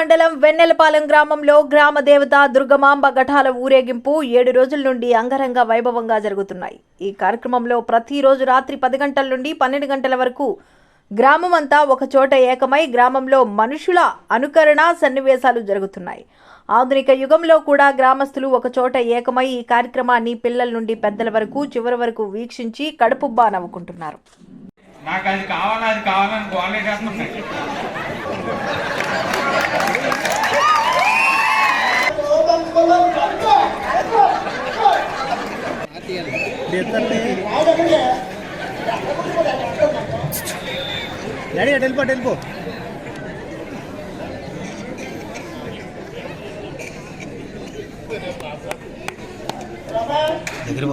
మండలం వెన్నెలపాలెం గ్రామంలో గ్రామ దేవత దుర్గమాంబ ఘటాల ఊరేగింపు ఏడు రోజుల నుండి అంగరంగ వైభవంగా జరుగుతున్నాయి. ఈ కార్యక్రమంలో ప్రతిరోజు రాత్రి పది గంటల నుండి పన్నెండు గంటల వరకు గ్రామం అంతా ఒక చోట ఏకమై గ్రామంలో మనుషుల అనుకరణ సన్నివేశాలు జరుగుతున్నాయి. ఆధునిక యుగంలో కూడా గ్రామస్తులు ఒక చోట ఏకమై ఈ కార్యక్రమాన్ని పిల్లల నుండి పెద్దల వరకు చివరి వరకు వీక్షించి కడుపుబ్బా నవ్వుకుంటున్నారు. నాకు అది కావాలి అది కావాలని డాడీ అటు వెళ్ళిపో అటు వెళ్ళిపో. దగ్గర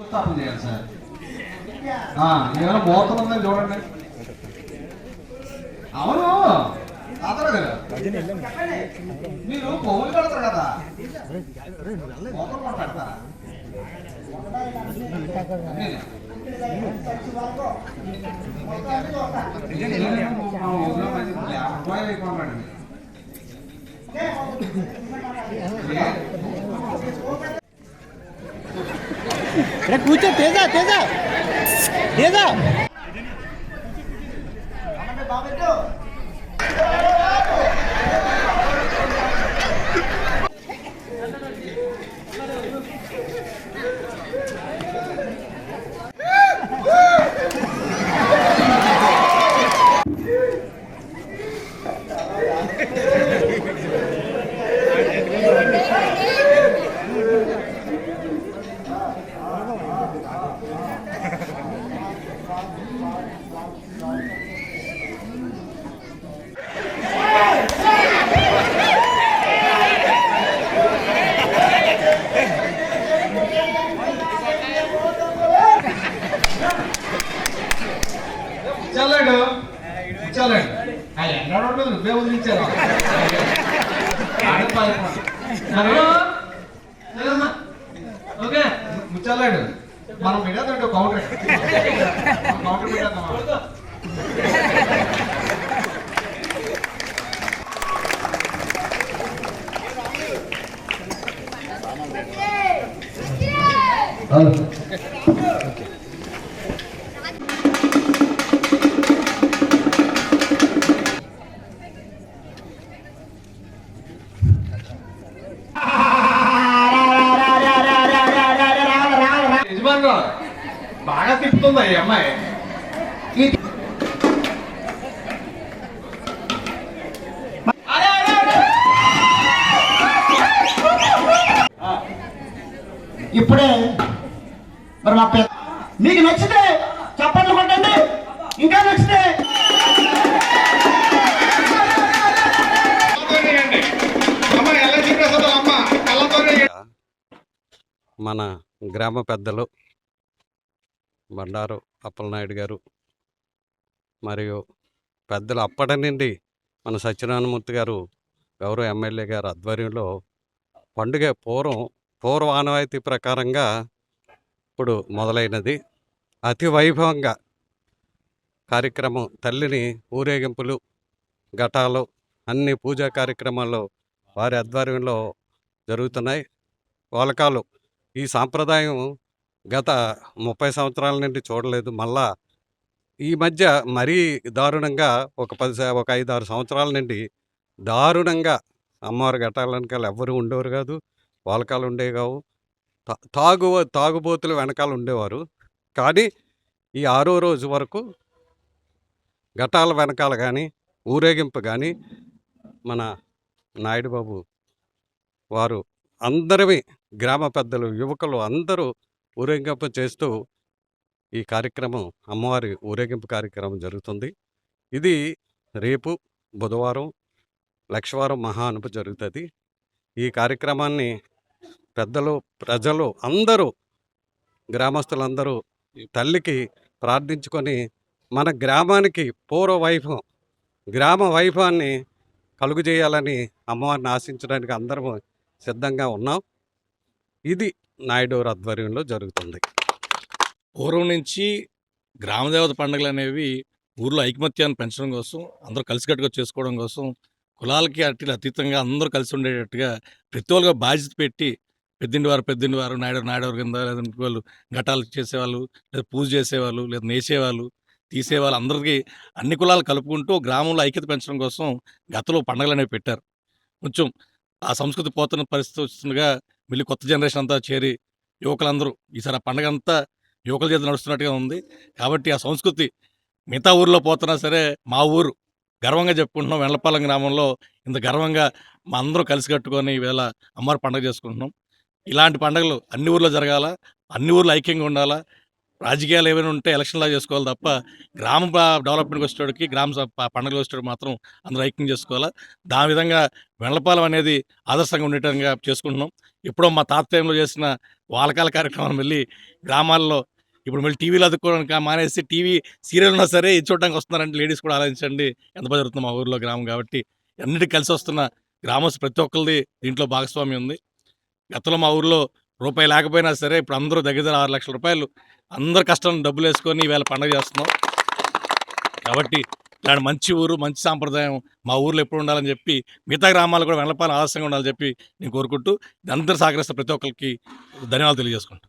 స్థాపన చేయాలి సార్ ఆ, ఏమైనా మోతం ఉందని చూడండి. అవును. తాతరా కదా మీరు పొగులు కడతారు కదా. మోతం కొట్టాడతారా కూర్చో తేజా తేజా. తేజ చల్లాడు వదిలించారు ఓకే. ముచ్చల్లాడు. మనం పెట్టేదంటే కౌంటర్ కౌంటర్ పెట్టేద్దాం. యజమాని ఈ అమ్మాయి. ఇప్పుడే మరి మా పెద్ద మీకు నచ్చితే చప్పట్లు కొట్టండి. ఇంకా నచ్చితే అమ్మ ఎలా చెప్పేస్తుందో అమ్మ కళ్ళతోనే మన గ్రామ పెద్దలు బండారు అప్పలనాయుడు గారు మరియు పెద్దలు అప్పటి నుండి మన సత్యనారాయణమూర్తి గారు గౌరవ ఎమ్మెల్యే గారు ఆధ్వర్యంలో పండుగ పూర్వం పూర్వ ఆనవాయితీ ప్రకారంగా ఇప్పుడు మొదలైనది. అతి వైభవంగా కార్యక్రమం తల్లిని ఊరేగింపులు ఘటాలు అన్ని పూజా కార్యక్రమాలు వారి ఆధ్వర్యంలో జరుగుతున్నాయి. వలకాలు ఈ సాంప్రదాయం గత ముప్పై సంవత్సరాల నుండి చూడలేదు. మళ్ళా ఈ మధ్య మరీ దారుణంగా ఒక పది ఒక ఐదు ఆరు సంవత్సరాల నుండి దారుణంగా అమ్మవారి ఘటాలనకాలు ఎవ్వరు ఉండేవారు కాదు. వాళ్ళకాలు ఉండేవి కావు. తా- తాగు తాగుబోతులు వెనకాల ఉండేవారు. కానీ ఈ ఆరో రోజు వరకు ఘటాల వెనకాల కానీ ఊరేగింపు కానీ మన నాయుడు బాబు వారు అందరివి గ్రామ పెద్దలు యువకులు అందరూ ఊరేగింపు చేస్తూ ఈ కార్యక్రమం అమ్మవారి ఊరేగింపు కార్యక్రమం జరుగుతుంది. ఇది రేపు బుధవారం లక్షవారం మహానుపు జరుగుతుంది. ఈ కార్యక్రమాన్ని పెద్దలు ప్రజలు అందరూ గ్రామస్తులందరూ తల్లికి ప్రార్థించుకొని మన గ్రామానికి పూర్వ వైభవం గ్రామ వైభవాన్ని కలుగు చేయాలని అమ్మవారిని ఆశించడానికి అందరము సిద్ధంగా ఉన్నాం. ఇది నాయుడు ఆధ్వర్యంలో జరుగుతుంది. పూర్వం నుంచి గ్రామదేవత పండుగలు అనేవి ఊర్లో ఐకమత్యాన్ని పెంచడం కోసం అందరూ కలిసికట్టుగా చేసుకోవడం కోసం కులాలకి అట్లా అతీతంగా అందరూ కలిసి ఉండేటట్టుగా ప్రతి ఒక్కరుగా బాధ్యత పెట్టి పెద్దింటి వారు పెద్దింటి వారు నాయుడు నాయుడు కింద లేదంటే వాళ్ళు ఘటాలు చేసేవాళ్ళు లేదా పూజ చేసేవాళ్ళు లేదా నేసేవాళ్ళు తీసేవాళ్ళు అందరికీ అన్ని కులాలు కలుపుకుంటూ గ్రామంలో ఐక్యత పెంచడం కోసం గతంలో పండుగలు అనేవి పెట్టారు. కొంచెం ఆ సంస్కృతి పోతున్న పరిస్థితి వస్తుండగా మళ్ళీ కొత్త జనరేషన్ అంతా చేరి యువకులందరూ ఈసారి ఆ పండగ అంతా యువకుల చేత నడుస్తున్నట్టుగా ఉంది. కాబట్టి ఆ సంస్కృతి మిగతా ఊర్లో పోతున్నా సరే మా ఊరు గర్వంగా చెప్పుకుంటున్నాం. వెండ్లపాలెం గ్రామంలో ఇంత గర్వంగా మా అందరూ కలిసి కట్టుకొని ఈవేళ అమ్మవారి పండుగ చేసుకుంటున్నాం. ఇలాంటి పండుగలు అన్ని ఊర్లో జరగాల? అన్ని ఊర్లో ఐక్యంగా ఉండాలా? రాజకీయాలు ఏమైనా ఉంటే ఎలక్షన్లా చేసుకోవాలి తప్ప గ్రామ డెవలప్మెంట్కి వచ్చేటోడికి గ్రామ పండుగలు వచ్చేటోడు మాత్రం అందరూ ఐక్యం చేసుకోవాలి? దాని విధంగా వెండపాలెం అనేది ఆదర్శంగా ఉండేటంగా చేసుకుంటున్నాం. ఎప్పుడో మా తాత చేసిన వాలకాల కార్యక్రమాలు వెళ్ళి గ్రామాల్లో ఇప్పుడు మళ్ళీ టీవీలో అదుకోవడానికి మానేసి టీవీ సీరియల్ ఉన్నా సరే ఇది చూడడానికి వస్తున్నారంటే లేడీస్ కూడా ఆలోచించండి. ఎంత బాగా జరుగుతుంది మా ఊర్లో గ్రామం కాబట్టి అన్నిటికీ కలిసి వస్తున్న గ్రామస్తు ప్రతి ఒక్కరిది దీంట్లో భాగస్వామ్యం ఉంది. గతంలో మా ఊర్లో రూపాయి లేకపోయినా సరే ఇప్పుడు అందరూ దగ్గర దగ్గర ఆరు లక్షల రూపాయలు అందరు కష్టం డబ్బులు వేసుకొని ఈవేళ పండుగ చేస్తున్నాం. కాబట్టి ఇలాంటి మంచి ఊరు మంచి సాంప్రదాయం మా ఊర్లో ఎప్పుడు ఉండాలని చెప్పి మిగతా గ్రామాలు కూడా వెళ్ళపాలని ఆదర్శంగా ఉండాలని చెప్పి నేను కోరుకుంటూ అందరూ సహకరిస్తే ప్రతి ఒక్కరికి ధన్యవాదాలు తెలియజేసుకుంటాను